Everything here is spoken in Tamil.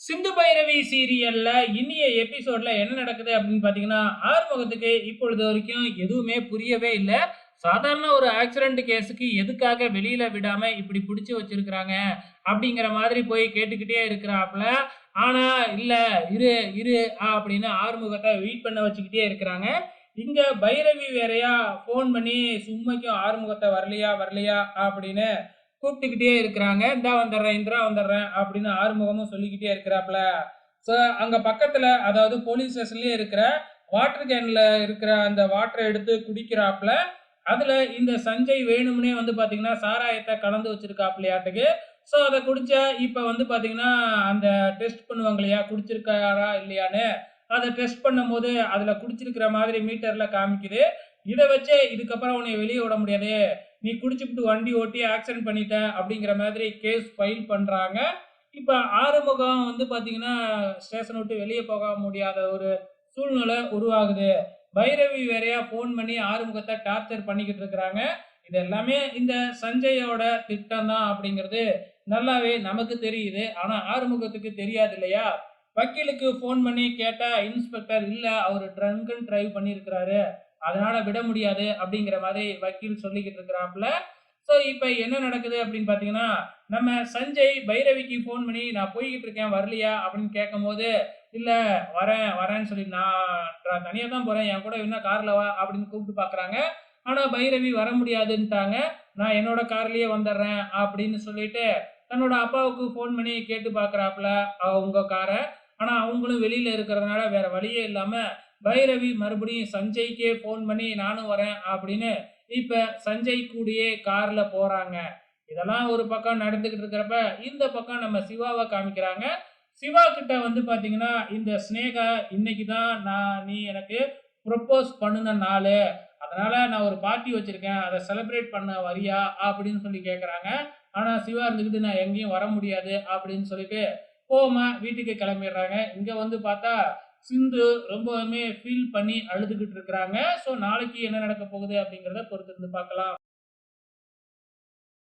சிந்து பைரவி சீரியல்ல இனிய எபிசோட்ல என்ன நடக்குது அப்படின்னு பாத்தீங்கன்னா ஆறுமுகத்துக்கு இப்பொழுது வரைக்கும் எதுவுமே புரியவே இல்லை. சாதாரண ஒரு ஆக்சிடென்ட் கேஸுக்கு எதுக்காக வெளியில விடாம இப்படி பிடிச்சு வச்சிருக்கிறாங்க அப்படிங்கிற மாதிரி போய் கேட்டுக்கிட்டே இருக்கிறாப்புல. ஆனா இல்ல இரு இரு அப்படின்னு ஆறுமுகத்தை வெயிட் பண்ண வச்சுக்கிட்டே இருக்கிறாங்க. இங்க பைரவி வேறையா ஃபோன் பண்ணி சும்மைக்கும் ஆறுமுகத்தை வரலையா வரலையா? அப்படின்னு கூப்பிட்டுக்கிட்டே இருக்கிறாங்க. இந்தா வந்துடுறேன் இந்திரா வந்துடுறேன் அப்படின்னு ஆறுமுகமும் சொல்லிக்கிட்டே இருக்கிறாப்புல. ஸோ அங்கே பக்கத்தில் அதாவது போலீஸ் ஸ்டேஷன்லேயே இருக்கிற வாட்டர் கேனில் இருக்கிற அந்த வாட்டரை எடுத்து குடிக்கிறாப்புல. அதில் இந்த சஞ்சய் வேணும்னே வந்து பார்த்தீங்கன்னா சாராயத்தை கலந்து வச்சிருக்காப்புலையாட்டுக்கு. ஸோ அதை குடித்தா இப்போ வந்து பார்த்தீங்கன்னா அந்த டெஸ்ட் பண்ணுவாங்க இல்லையா குடிச்சிருக்காரா இல்லையான்னு அதை டெஸ்ட் பண்ணும்போது அதில் குடிச்சிருக்கிற மாதிரி மீட்டரில் காமிக்குது. இதை வச்சே இதுக்கப்புறம் உன்னை வெளியே விட முடியாது. நீ குடிச்சுட்டு வண்டி ஓட்டி ஆக்சிடென்ட் பண்ணிட்ட அப்படிங்கிற மாதிரி கேஸ் ஃபைல் பண்ணுறாங்க இப்போ ஆறுமுகம் வந்து பார்த்தீங்கன்னா ஸ்டேஷன் விட்டு வெளியே போக முடியாத ஒரு சூழ்நிலை உருவாகுது. பைரவி வேறையா ஃபோன் பண்ணி ஆறுமுகத்தை டார்ச்சர் பண்ணிக்கிட்டு இருக்கிறாங்க. இது எல்லாமே இந்த சஞ்சயோட திட்டம் தான் அப்படிங்கிறது நல்லாவே நமக்கு தெரியுது. ஆனால் ஆறுமுகத்துக்கு தெரியாது இல்லையா? வக்கீலுக்கு ஃபோன் பண்ணி கேட்டால் இன்ஸ்பெக்டர் இல்லை அவர் ட்ரங்குன்னு ட்ரைவ் டிரைவ் பண்ணியிருக்கிறாரு அதனால விட முடியாது அப்படிங்கிற மாதிரி வக்கீல் சொல்லிக்கிட்டு இருக்கிறாப்புல. ஸோ இப்போ என்ன நடக்குது அப்படின்னு பார்த்தீங்கன்னா நம்ம சஞ்சய் பைரவிக்கு ஃபோன் பண்ணி நான் போய்கிட்டு இருக்கேன் வரலையா? அப்படின்னு கேட்கும்போது இல்லை வரேன் வரேன்னு சொல்லி நான் தனியாக தான் போகிறேன் என் கூட என்ன காரில் வா அப்படின்னு கூப்பிட்டு பார்க்குறாங்க ஆனால் பைரவி வர முடியாதுன்ட்டாங்க. நான் என்னோட கார்லயே வந்துடுறேன் அப்படின்னு சொல்லிட்டு தன்னோட அப்பாவுக்கு ஃபோன் பண்ணி கேட்டு பார்க்குறாப்புல அவங்க காரை. ஆனால் அவங்களும் வெளியில் இருக்கிறதுனால வேற வழியே இல்லாமல் பைரவி மறுபடியும் சஞ்சய்க்கே ஃபோன் பண்ணி நானும் வரேன் அப்படின்னு இப்போ சஞ்சய் கூடயே காரில் போகிறாங்க இதெல்லாம் ஒரு பக்கம் நடந்துக்கிட்டு இருக்கிறப்ப இந்த பக்கம் நம்ம சிவாவை காமிக்கிறாங்க. சிவா கிட்ட வந்து பார்த்தீங்கன்னா இந்த ஸ்னேகா இன்னைக்கு தான் நான் நீ எனக்கு ப்ரொப்போஸ் பண்ணுன நாள். அதனால நான் ஒரு பார்ட்டி வச்சிருக்கேன். அதை செலிப்ரேட் பண்ண வரியா? அப்படின்னு சொல்லி கேட்குறாங்க ஆனால் சிவா இருந்துக்கிட்டு நான் எங்கேயும் வர முடியாது அப்படின்னு சொல்லிட்டு போமா வீட்டுக்கு கிளம்பிடுறாங்க. இங்கே வந்து பார்த்தா சிந்து ரொம்பவுமே ஃபீல் பண்ணி அழுதுகிட்டு இருக்கிறாங்க. ஸோ நாளைக்கு என்ன நடக்க போகுது அப்படிங்கிறத பொறுத்திருந்து பார்க்கலாம்.